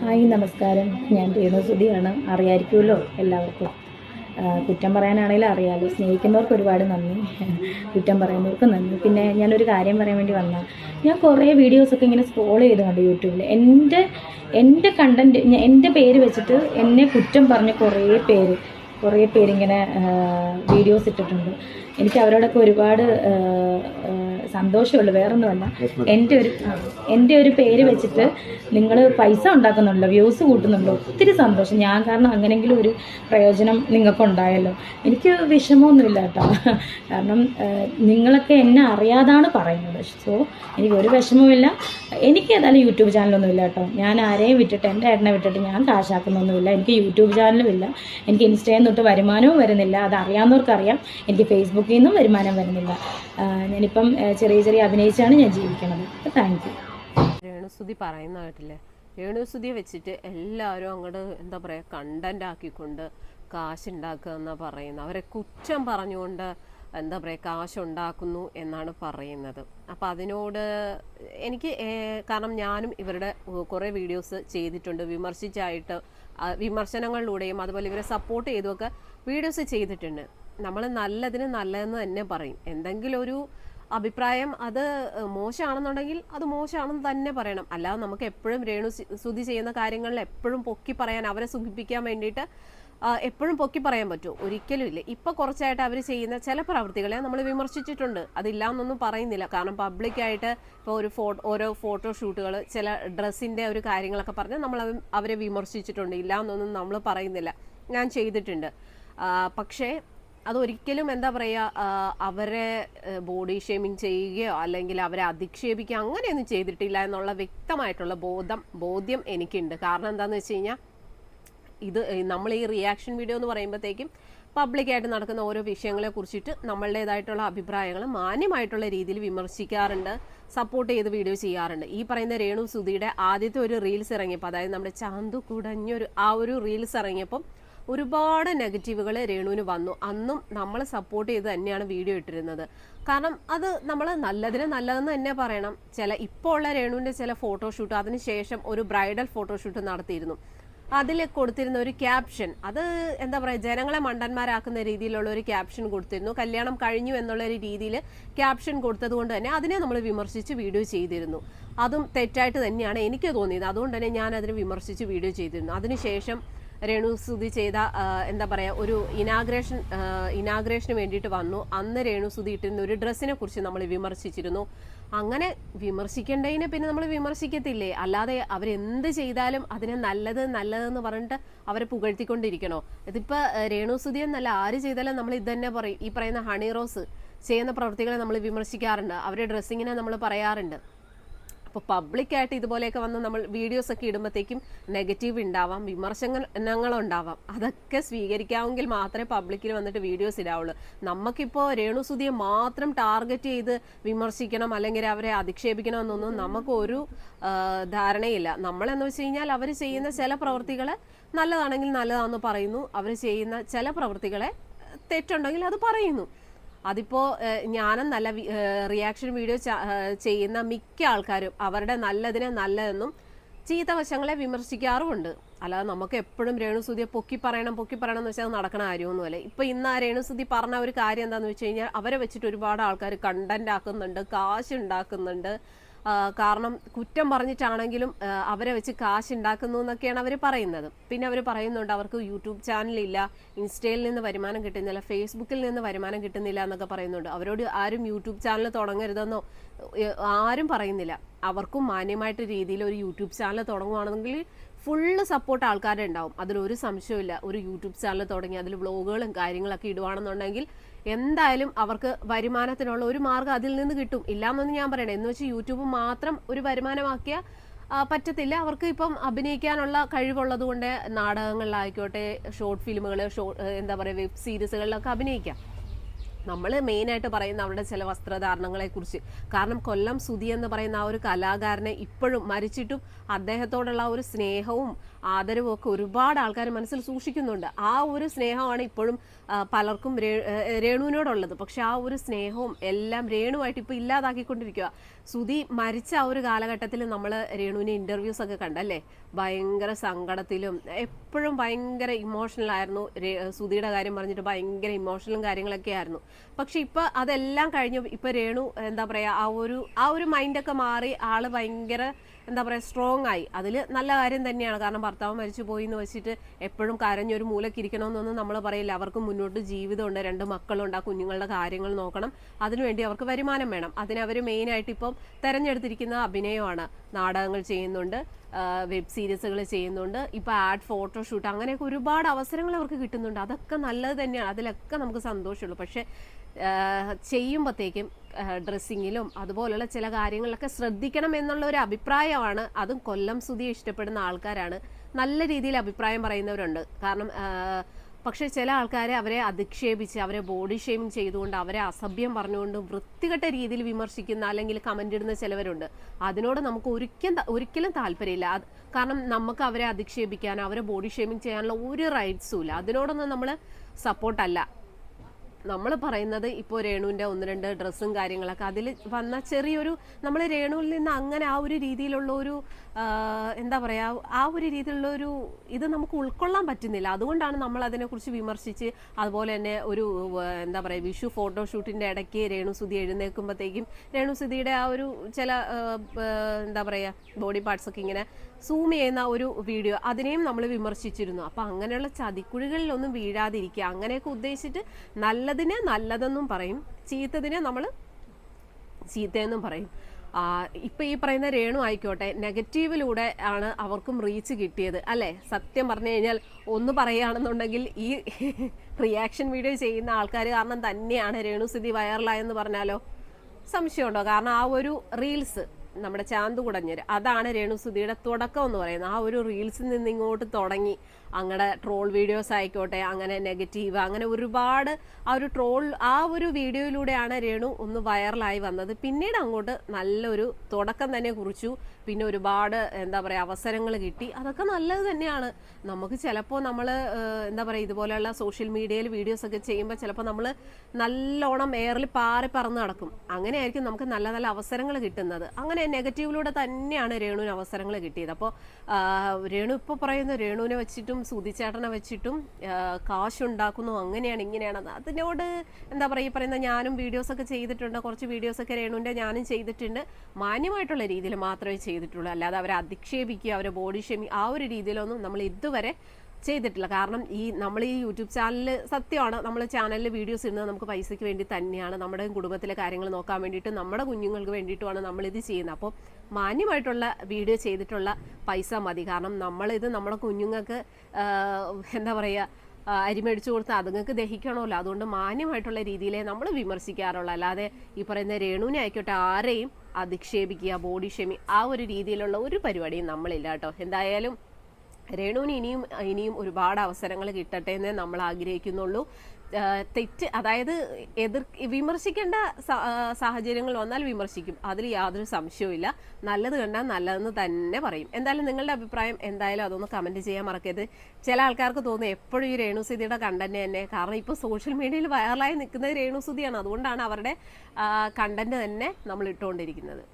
Hi നമസ്കാരം. ഞാൻ രേണു സുധിയാണ് അറിയായിരിക്കുമല്ലോ എല്ലാവർക്കും. കുറ്റം പറയാനാണെങ്കിലും അറിയാമല്ലോ സ്നേഹിക്കുന്നവർക്ക് ഒരുപാട് നന്ദി. കുറ്റം പറയുന്നവർക്ക് നന്ദി. പിന്നെ ഞാനൊരു കാര്യം പറയാൻ വേണ്ടി വന്ന ഞാൻ കുറേ വീഡിയോസൊക്കെ ഇങ്ങനെ സ്ക്രോൾ ചെയ്ത് കണ്ടു യൂട്യൂബിൽ എന്റെ എന്റെ കണ്ടന്റ് എന്റെ പേര് വെച്ചിട്ട് എന്നെ കുറ്റം പറഞ്ഞ കുറേ പേര് കുറേ പേരിങ്ങനെ വീഡിയോസ് ഇട്ടിട്ടുണ്ട്. എനിക്ക് അവരോടൊക്കെ ഒരുപാട് സന്തോഷമുള്ളൂ വേറൊന്നുമല്ല. എന്റെ ഒരു എന്റെ ഒരു പേര് വെച്ചിട്ട് നിങ്ങൾ പൈസ ഉണ്ടാക്കുന്നുണ്ടല്ലോ വ്യൂസ് കൂട്ടുന്നുണ്ടോ ഒത്തിരി സന്തോഷം. ഞാൻ കാരണം അങ്ങനെങ്കിലും ഒരു പ്രയോജനം നിങ്ങൾക്കുണ്ടായല്ലോ. എനിക്ക് വിഷമമൊന്നുമില്ല കേട്ടോ. കാരണം നിങ്ങളൊക്കെ എന്നെ അറിയാതാണ് പറയുന്നത്. സോ എനിക്ക് ഒരു വിഷമവുമില്ല. എനിക്ക് ഏതായാലും യൂട്യൂബ് ചാനലൊന്നും ഇല്ല കേട്ടോ. ഞാൻ ആരെയും വിട്ടിട്ട് എന്റെ ഏട്ടനെ വിട്ടിട്ട് ഞാൻ കാശാക്കുന്നൊന്നുമില്ല. എനിക്ക് യൂട്യൂബ് ചാനലും ഇല്ല എനിക്ക് ഇൻസ്റ്റയിൽ തൊട്ട് വരുമാനവും വരുന്നില്ല. അത് അറിയാവുന്നവർക്കറിയാം എനിക്ക് ഫേസ്ബുക്കിൽ നിന്നും വരുമാനം വരുന്നില്ല. ഞാനിപ്പം ചെറിയ ചെറിയ അഭിനയിച്ചാണ് ഞാൻ ജീവിക്കുന്നത്. അപ്പോൾ താങ്ക് യു രേണുസുതി പറയുന്ന കേട്ടില്ലേ? രേണുസുതിയെ വെച്ചിട്ട് എല്ലാവരും അങ്ങോട്ട് എന്താ പറയുക കണ്ടന്റ് ആക്കിക്കൊണ്ട് കാശുണ്ടാക്കുക എന്നാണ് പറയുന്നത്. അവരെ കുറ്റം പറഞ്ഞുകൊണ്ട് എന്താ പറയുക കാശുണ്ടാക്കുന്നു എന്നാണ് പറയുന്നത്. അപ്പോൾ അതിനോട് എനിക്ക് കാരണം ഞാനും ഇവരുടെ കുറേ വീഡിയോസ് ചെയ്തിട്ടുണ്ട്. വിമർശിച്ചായിട്ട് വിമർശനങ്ങളിലൂടെയും അതുപോലെ ഇവരെ സപ്പോർട്ട് ചെയ്തുമൊക്കെ വീഡിയോസ് ചെയ്തിട്ടുണ്ട്. നമ്മൾ നല്ലതിന് നല്ലതെന്ന് തന്നെ പറയും. എന്തെങ്കിലും ഒരു അഭിപ്രായം അത് മോശമാണെന്നുണ്ടെങ്കിൽ അത് മോശമാണെന്ന് തന്നെ പറയണം. അല്ലാതെ നമുക്ക് എപ്പോഴും രേണു സ്തുതി ചെയ്യുന്ന കാര്യങ്ങളിൽ എപ്പോഴും പൊക്കി പറയാൻ അവരെ സുഖിപ്പിക്കാൻ വേണ്ടിയിട്ട് എപ്പോഴും പൊക്കി പറയാൻ പറ്റുമോ ഒരിക്കലും ഇല്ല. ഇപ്പൊ കുറച്ചായിട്ട് അവർ ചെയ്യുന്ന ചില പ്രവൃത്തികളെ നമ്മൾ വിമർശിച്ചിട്ടുണ്ട്. അതില്ല എന്നൊന്നും പറയുന്നില്ല. കാരണം പബ്ലിക്കായിട്ട് ഇപ്പോൾ ഒരു ഫോട്ടോ ഓരോ ഫോട്ടോ ഷൂട്ടുകൾ ചില ഡ്രസ്സിന്റെ ഒരു കാര്യങ്ങളൊക്കെ പറഞ്ഞ് നമ്മൾ അവരെ വിമർശിച്ചിട്ടുണ്ട്. ഇല്ല എന്നൊന്നും നമ്മൾ പറയുന്നില്ല. ഞാൻ ചെയ്തിട്ടുണ്ട്. പക്ഷേ അതൊരിക്കലും എന്താ പറയുക അവരെ ബോഡി ഷേമിങ് ചെയ്യുകയോ അല്ലെങ്കിൽ അവരെ അധിക്ഷേപിക്കുകയോ അങ്ങനെയൊന്നും ചെയ്തിട്ടില്ല എന്നുള്ള വ്യക്തമായിട്ടുള്ള ബോധം ബോധ്യം എനിക്കുണ്ട്. കാരണം എന്താണെന്ന് വെച്ച് കഴിഞ്ഞാൽ ഇത് നമ്മൾ ഈ റിയാക്ഷൻ വീഡിയോ എന്ന് പറയുമ്പോഴത്തേക്കും പബ്ലിക്കായിട്ട് നടക്കുന്ന ഓരോ വിഷയങ്ങളെ കുറിച്ചിട്ട് നമ്മളുടേതായിട്ടുള്ള അഭിപ്രായങ്ങൾ മാന്യമായിട്ടുള്ള രീതിയിൽ വിമർശിക്കാറുണ്ട് സപ്പോർട്ട് ചെയ്ത് വീഡിയോ ചെയ്യാറുണ്ട്. ഈ പറയുന്ന രേണു സുധിയുടെ ആദ്യത്തെ ഒരു റീൽസ് ഇറങ്ങിയപ്പോൾ അതായത് നമ്മുടെ ചാന്തു കുടഞ്ഞൊരു ആ ഒരു റീൽസ് ഇറങ്ങിയപ്പം ഒരുപാട് നെഗറ്റീവുകൾ രേണുവിന് വന്നു. അന്നും നമ്മൾ സപ്പോർട്ട് ചെയ്ത് തന്നെയാണ് വീഡിയോ ഇട്ടിരുന്നത്. കാരണം അത് നമ്മൾ നല്ലതിന് നല്ലതെന്ന് തന്നെ പറയണം. ചില ഇപ്പോൾ ഉള്ള രേണുവിന്റെ ചില ഫോട്ടോഷൂട്ട് അതിനുശേഷം ഒരു ബ്രൈഡൽ ഫോട്ടോഷൂട്ട് നടത്തിയിരുന്നു. അതിൽ കൊടുത്തിരുന്ന ഒരു ക്യാപ്ഷൻ അത് എന്താ പറയുക ജനങ്ങളെ മണ്ടന്മാരാക്കുന്ന രീതിയിലുള്ള ഒരു ക്യാപ്ഷൻ കൊടുത്തിരുന്നു. കല്യാണം കഴിഞ്ഞു എന്നുള്ള ഒരു രീതിയിൽ ക്യാപ്ഷൻ കൊടുത്തതുകൊണ്ട് തന്നെ അതിനെ നമ്മൾ വിമർശിച്ച് വീഡിയോ ചെയ്തിരുന്നു. അതും തെറ്റായിട്ട് തന്നെയാണ് എനിക്ക് തോന്നിയത്. അതുകൊണ്ട് തന്നെ ഞാൻ അതിനെ വിമർശിച്ച് വീഡിയോ ചെയ്തിരുന്നു. അതിനുശേഷം രേണു സുധി ചെയ്ത എന്താ പറയുക ഒരു ഇനാഗ്രേഷൻ ഇനാഗ്രേഷന് വേണ്ടിയിട്ട് വന്നു. അന്ന് രേണു സുധി ഇട്ടിരുന്ന ഒരു ഡ്രസ്സിനെ കുറിച്ച് നമ്മൾ വിമർശിച്ചിരുന്നു. അങ്ങനെ വിമർശിക്കേണ്ടതിനെ പിന്നെ നമ്മൾ വിമർശിക്കത്തില്ലേ? അല്ലാതെ അവരെന്ത് ചെയ്താലും അതിനെ നല്ലത് നല്ലതെന്ന് പറഞ്ഞിട്ട് അവരെ പുകഴ്ത്തിക്കൊണ്ടിരിക്കണോ? ഇതിപ്പോൾ രേണു സുധി എന്നല്ല ആര് ചെയ്താലും നമ്മൾ ഇത് തന്നെ പറയും. ഈ പറയുന്ന ഹണി റോസ് ചെയ്യുന്ന പ്രവൃത്തികളെ നമ്മൾ വിമർശിക്കാറുണ്ട്. അവരുടെ ഡ്രസ്സിങ്ങിനെ നമ്മൾ പറയാറുണ്ട്. അപ്പോൾ പബ്ലിക്കായിട്ട് ഇതുപോലെയൊക്കെ വന്ന് നമ്മൾ വീഡിയോസ് ഒക്കെ ഇടുമ്പോഴത്തേക്കും നെഗറ്റീവ് ഉണ്ടാവാം വിമർശനങ്ങൾ ഉണ്ടാവാം അതൊക്കെ സ്വീകരിക്കാമെങ്കിൽ മാത്രമേ പബ്ലിക്കിൽ വന്നിട്ട് വീഡിയോസ് ഇടാവുള്ളൂ. നമുക്കിപ്പോൾ രേണുസുതിയെ മാത്രം ടാർഗറ്റ് ചെയ്ത് വിമർശിക്കണം അല്ലെങ്കിൽ അവരെ അധിക്ഷേപിക്കണം എന്നൊന്നും നമുക്കൊരു ധാരണയില്ല. നമ്മളെന്ന് വെച്ച് കഴിഞ്ഞാൽ അവർ ചെയ്യുന്ന ചില പ്രവൃത്തികൾ നല്ലതാണെങ്കിൽ നല്ലതാണെന്ന് പറയുന്നു. അവർ ചെയ്യുന്ന ചില പ്രവൃത്തികളെ തെറ്റുണ്ടെങ്കിൽ അത് പറയുന്നു. അതിപ്പോ ഞാനും നല്ല റിയാക്ഷൻ വീഡിയോ ചെയ്യുന്ന മിക്ക ആൾക്കാരും അവരുടെ നല്ലതിനെ നല്ലതെന്നും ചീത്ത വശങ്ങളെ വിമർശിക്കാറുമുണ്ട്. അല്ലാതെ നമുക്ക് എപ്പോഴും രേണുസുതിയെ പൊക്കി പറയണം പൊക്കി പറയണം എന്ന് വെച്ചാൽ അത് നടക്കണ കാര്യമൊന്നുമല്ല ഇപ്പൊ ഇന്ന് ആ രേണുസുതി പറഞ്ഞ ഒരു കാര്യം എന്താണെന്ന് വെച്ച് കഴിഞ്ഞാൽ അവരെ വെച്ചിട്ട് ഒരുപാട് ആൾക്കാർ കണ്ടന്റ് ആക്കുന്നുണ്ട് കാശ് ഉണ്ടാക്കുന്നുണ്ട്. കാരണം കുറ്റം പറഞ്ഞിട്ടാണെങ്കിലും അവരെ വെച്ച് കാശ് ഉണ്ടാക്കുന്നു എന്നൊക്കെയാണ് അവർ പറയുന്നത്. പിന്നെ അവർ പറയുന്നുണ്ട് അവർക്ക് യൂട്യൂബ് ചാനലില്ല ഇൻസ്റ്റയിൽ നിന്ന് വരുമാനം കിട്ടുന്നില്ല ഫേസ്ബുക്കിൽ നിന്ന് വരുമാനം കിട്ടുന്നില്ല എന്നൊക്കെ പറയുന്നുണ്ട്. അവരോട് ആരും യൂട്യൂബ് ചാനൽ തുടങ്ങരുതെന്നോ ആരും പറയുന്നില്ല. അവർക്കും മാന്യമായിട്ട് രീതിയിൽ ഒരു യൂട്യൂബ് ചാനൽ തുടങ്ങുവാണെങ്കിൽ ഫുള്ള് സപ്പോർട്ട് ആൾക്കാരുണ്ടാവും അതിലൊരു സംശയമില്ല ഒരു യൂട്യൂബ് ചാനൽ തുടങ്ങി അതിൽ വ്ളോഗുകളും കാര്യങ്ങളൊക്കെ ഇടുവാണെന്നുണ്ടെങ്കിൽ എന്തായാലും അവർക്ക് വരുമാനത്തിനുള്ള ഒരു മാർഗം അതിൽ നിന്ന് കിട്ടും. ഇല്ലാന്നൊന്നും ഞാൻ പറയണേ എന്ന് വെച്ച് യൂട്യൂബ് മാത്രം ഒരു വരുമാനമാക്കിയ പറ്റത്തില്ല. അവർക്ക് ഇപ്പം അഭിനയിക്കാനുള്ള കഴിവുള്ളത് കൊണ്ട് നാടകങ്ങളിലായിക്കോട്ടെ ഷോർട്ട് ഫിലിമുകൾ ഷോ എന്താ പറയുക വെബ് സീരീസുകളിലൊക്കെ അഭിനയിക്കാം. നമ്മൾ മെയിനായിട്ട് പറയുന്ന അവരുടെ ചില വസ്ത്രധാരണങ്ങളെ കുറിച്ച് കാരണം കൊല്ലം സുധി എന്ന് പറയുന്ന ആ ഒരു കലാകാരനെ ഇപ്പോഴും മരിച്ചിട്ടും അദ്ദേഹത്തോടുള്ള ഒരു സ്നേഹവും ആദരവും ഒക്കെ ഒരുപാട് ആൾക്കാർ മനസ്സിൽ സൂക്ഷിക്കുന്നുണ്ട്. ആ ഒരു സ്നേഹമാണ് ഇപ്പോഴും പലർക്കും രേണുവിനോടുള്ളത്. പക്ഷെ ആ ഒരു സ്നേഹവും എല്ലാം രേണുവായിട്ട് ഇപ്പോൾ ഇല്ലാതാക്കിക്കൊണ്ടിരിക്കുക സുധി മരിച്ച ആ ഒരു കാലഘട്ടത്തിൽ നമ്മൾ രേണുവിനെ ഇന്റർവ്യൂസ് ഒക്കെ കണ്ടല്ലേ? ഭയങ്കര സങ്കടത്തിലും എപ്പോഴും ഭയങ്കര ഇമോഷണൽ ആയിരുന്നു. സുധിയുടെ കാര്യം പറഞ്ഞിട്ട് ഭയങ്കര ഇമോഷണലും കാര്യങ്ങളൊക്കെ ആയിരുന്നു. പക്ഷെ ഇപ്പൊ അതെല്ലാം കഴിഞ്ഞു. ഇപ്പൊ രേണു എന്താ പറയാ ആ ഒരു ആ ഒരു മൈൻഡൊക്കെ മാറി. ആൾ ഭയങ്കര എന്താ പറയുക സ്ട്രോങ് ആയി. അതിൽ നല്ല കാര്യം തന്നെയാണ്. കാരണം ഭർത്താവ് മരിച്ചു പോയി എന്ന് വെച്ചിട്ട് എപ്പോഴും കരഞ്ഞൊരു മൂലക്കിരിക്കണമെന്നൊന്നും നമ്മൾ പറയില്ല. അവർക്ക് മുന്നോട്ട് ജീവിതമുണ്ട് രണ്ട് മക്കളുണ്ട് ആ കുഞ്ഞുങ്ങളുടെ കാര്യങ്ങൾ നോക്കണം. അതിനുവേണ്ടി അവർക്ക് വരുമാനം വേണം. അതിനവർ മെയിനായിട്ട് ഇപ്പം തിരഞ്ഞെടുത്തിരിക്കുന്ന അഭിനയമാണ്. നാടകങ്ങൾ ചെയ്യുന്നുണ്ട് വെബ് സീരീസുകൾ ചെയ്യുന്നുണ്ട് ഇപ്പം ആഡ് ഫോട്ടോഷൂട്ട് അങ്ങനെയൊക്കെ ഒരുപാട് അവസരങ്ങൾ അവർക്ക് കിട്ടുന്നുണ്ട്. അതൊക്കെ നല്ലത് തന്നെയാണ്. അതിലൊക്കെ നമുക്ക് സന്തോഷമുള്ളൂ. പക്ഷേ ചെയ്യുമ്പോഴത്തേക്കും ഡ്രസ്സിങ്ങിലും അതുപോലുള്ള ചില കാര്യങ്ങളിലൊക്കെ ശ്രദ്ധിക്കണം എന്നുള്ള ഒരു അഭിപ്രായമാണ്. അതും കൊല്ലം സുധിയെ ഇഷ്ടപ്പെടുന്ന ആൾക്കാരാണ്. നല്ല രീതിയിൽ അഭിപ്രായം പറയുന്നവരുണ്ട്. കാരണം പക്ഷേ ചില ആൾക്കാരെ അവരെ അധിക്ഷേപിച്ച് അവരെ ബോഡി ഷെയ്മിങ് ചെയ്തുകൊണ്ട് അവരെ അസഭ്യം പറഞ്ഞുകൊണ്ട് വൃത്തികെട്ട രീതിയിൽ വിമർശിക്കുന്ന അല്ലെങ്കിൽ കമന്റ് ഇടുന്ന ചിലവരുണ്ട്. അതിനോട് നമുക്ക് ഒരിക്കലും ഒരിക്കലും താല്പര്യമില്ല. കാരണം നമുക്ക് അവരെ അധിക്ഷേപിക്കാനോ അവരെ ബോഡി ഷെയ്മിങ് ചെയ്യാനുള്ള ഒരു റൈറ്റ്സും ഇല്ല. അതിനോടൊന്നും നമ്മൾ സപ്പോർട്ടല്ല നമ്മൾ പറയുന്നത് ഇപ്പോൾ രേണുവിന്റെ ഒന്ന് രണ്ട് ഡ്രസ്സും കാര്യങ്ങളൊക്കെ അതിൽ വന്ന ചെറിയൊരു നമ്മൾ രേണുവിൽ നിന്ന് അങ്ങനെ ആ ഒരു രീതിയിലുള്ള ഒരു എന്താ പറയുക ആ ഒരു രീതിയിലുള്ള ഒരു ഇത് നമുക്ക് ഉൾക്കൊള്ളാൻ പറ്റുന്നില്ല. അതുകൊണ്ടാണ് നമ്മൾ അതിനെക്കുറിച്ച് വിമർശിച്ച് അതുപോലെ തന്നെ ഒരു എന്താ പറയുക വിഷു ഫോട്ടോഷൂട്ടിന്റെ ഇടയ്ക്ക് രേണുസുതി എഴുന്നേൽക്കുമ്പോഴത്തേക്കും രേണുസുതിയുടെ ആ ഒരു ചില എന്താ പറയുക ബോഡി പാർട്സ് ഒക്കെ ഇങ്ങനെ സൂം ചെയ്യുന്ന ഒരു വീഡിയോ അതിനെയും നമ്മൾ വിമർശിച്ചിരുന്നു. അപ്പൊ അങ്ങനെയുള്ള ചതിക്കുഴികളിലൊന്നും വീഴാതിരിക്കുക. അങ്ങനെയൊക്കെ ഉദ്ദേശിച്ചിട്ട് നല്ലതിനെ നല്ലതെന്നും പറയും ചീത്തതിനെ നമ്മൾ ചീത്തയെന്നും പറയും. ഇപ്പൊ ഈ പറയുന്ന രേണു ആയിക്കോട്ടെ നെഗറ്റീവിലൂടെ ആണ് അവർക്കും റീച്ച് കിട്ടിയത് അല്ലേ? സത്യം പറഞ്ഞു കഴിഞ്ഞാൽ ഒന്ന് പറയുകയാണെന്നുണ്ടെങ്കിൽ ഈ റിയാക്ഷൻ വീഡിയോ ചെയ്യുന്ന ആൾക്കാർ കാരണം തന്നെയാണ് രേണു സ്ഥിതി വൈറലായെന്ന് പറഞ്ഞാലോ? സംശയമുണ്ടോ? കാരണം ആ ഒരു റീൽസ് നമ്മുടെ ചാന്ത് കുടഞ്ഞര്. അതാണ് രേണുസുതിയുടെ തുടക്കം എന്ന് പറയുന്നത്. ആ ഒരു റീൽസിൽ നിന്ന് ഇങ്ങോട്ട് തുടങ്ങി. അങ്ങടെ ട്രോൾ വീഡിയോസ് ആയിക്കോട്ടെ അങ്ങനെ നെഗറ്റീവ് അങ്ങനെ ഒരുപാട് ആ ഒരു ട്രോൾ ആ ഒരു വീഡിയോയിലൂടെയാണ് രേണു ഒന്ന് വൈറലായി വന്നത്. പിന്നീട് അങ്ങോട്ട് നല്ലൊരു തുടക്കം തന്നെ കുറിച്ചു. പിന്നെ ഒരുപാട് എന്താ പറയുക അവസരങ്ങൾ കിട്ടി. അതൊക്കെ നല്ലത് തന്നെയാണ്. നമുക്ക് ചിലപ്പോൾ നമ്മൾ എന്താ പറയുക ഇതുപോലെയുള്ള സോഷ്യൽ മീഡിയയിൽ വീഡിയോസ് ഒക്കെ ചെയ്യുമ്പോൾ ചിലപ്പോൾ നമ്മൾ നല്ലോണം എയറിൽ പാറി പറന്ന് നടക്കും. അങ്ങനെയായിരിക്കും നമുക്ക് നല്ല നല്ല അവസരങ്ങൾ കിട്ടുന്നത്. അങ്ങനെ നെഗറ്റീവിലൂടെ തന്നെയാണ് രേണുവിന് അവസരങ്ങൾ കിട്ടിയത്. അപ്പോൾ രേണു ഇപ്പോൾ പറയുന്ന രേണുവിനെ വെച്ചിട്ടും സുതിച്ചേട്ടനെ വെച്ചിട്ടും കാശുണ്ടാക്കുന്നു അങ്ങനെയാണ് ഇങ്ങനെയാണ്. അതിനോട് എന്താ പറയുക പറയുന്ന ഞാനും വീഡിയോസൊക്കെ ചെയ്തിട്ടുണ്ട്. കുറച്ച് വീഡിയോസൊക്കെ രേണുവിന്റെ ഞാനും ചെയ്തിട്ടുണ്ട്. മാന്യമായിട്ടുള്ള രീതിയിൽ മാത്രമേ ചെയ്തിട്ടുള്ളൂ. അല്ലാതെ അവരെ അധിക്ഷേപിക്കുക അവരെ ബോഡി ഷെമി ആ ഒരു രീതിയിലൊന്നും നമ്മൾ ഇതുവരെ ചെയ്തിട്ടില്ല. കാരണം ഈ നമ്മൾ ഈ യൂട്യൂബ് ചാനലിൽ സത്യമാണ് നമ്മൾ ചാനലിൽ വീഡിയോസ് ഇടുന്നത് നമുക്ക് പൈസയ്ക്ക് വേണ്ടി തന്നെയാണ് നമ്മുടെ കുടുംബത്തിലെ കാര്യങ്ങൾ നോക്കാൻ വേണ്ടിയിട്ട് നമ്മുടെ കുഞ്ഞുങ്ങൾക്ക് വേണ്ടിയിട്ടുമാണ് നമ്മളിത് ചെയ്യുന്നത്. അപ്പോൾ മാന്യമായിട്ടുള്ള വീഡിയോ ചെയ്തിട്ടുള്ള പൈസ മതി. കാരണം നമ്മളിത് നമ്മുടെ കുഞ്ഞുങ്ങൾക്ക് എന്താ പറയുക അരി മേടിച്ചു കൊടുത്ത് അതുങ്ങൾക്ക് ദഹിക്കണമല്ലോ. അതുകൊണ്ട് മാന്യമായിട്ടുള്ള രീതിയിലേ നമ്മൾ വിമർശിക്കാറുള്ളൂ. അല്ലാതെ ഈ പറയുന്ന രേണുവിനെ ആയിക്കോട്ടെ ആരെയും അധിക്ഷേപിക്കുക ബോഡി ഷെമി ആ ഒരു രീതിയിലുള്ള ഒരു പരിപാടിയും നമ്മളില്ല കേട്ടോ. എന്തായാലും രേണുവിന് ഇനിയും ഇനിയും ഒരുപാട് അവസരങ്ങൾ കിട്ടട്ടെ എന്നേ നമ്മൾ ആഗ്രഹിക്കുന്നുള്ളൂ. തെറ്റ് അതായത് എതിർ വിമർശിക്കേണ്ട സാഹചര്യങ്ങൾ വന്നാൽ വിമർശിക്കും. അതിൽ യാതൊരു സംശയവുമില്ല നല്ലത് കണ്ടാൽ നല്ലതെന്ന് തന്നെ പറയും. എന്തായാലും നിങ്ങളുടെ അഭിപ്രായം എന്തായാലും അതൊന്ന് കമന്റ് ചെയ്യാൻ മറക്കരുത്. ചില ആൾക്കാർക്ക് തോന്നുന്നു എപ്പോഴും ഈ രേണുസുതിയുടെ കണ്ടന്റ് തന്നെ. കാരണം ഇപ്പോൾ സോഷ്യൽ മീഡിയയിൽ വൈറലായി നിൽക്കുന്നത് രേണുസുതിയാണ്. അതുകൊണ്ടാണ് അവരുടെ കണ്ടന്റ് തന്നെ നമ്മൾ ഇട്ടുകൊണ്ടിരിക്കുന്നത്.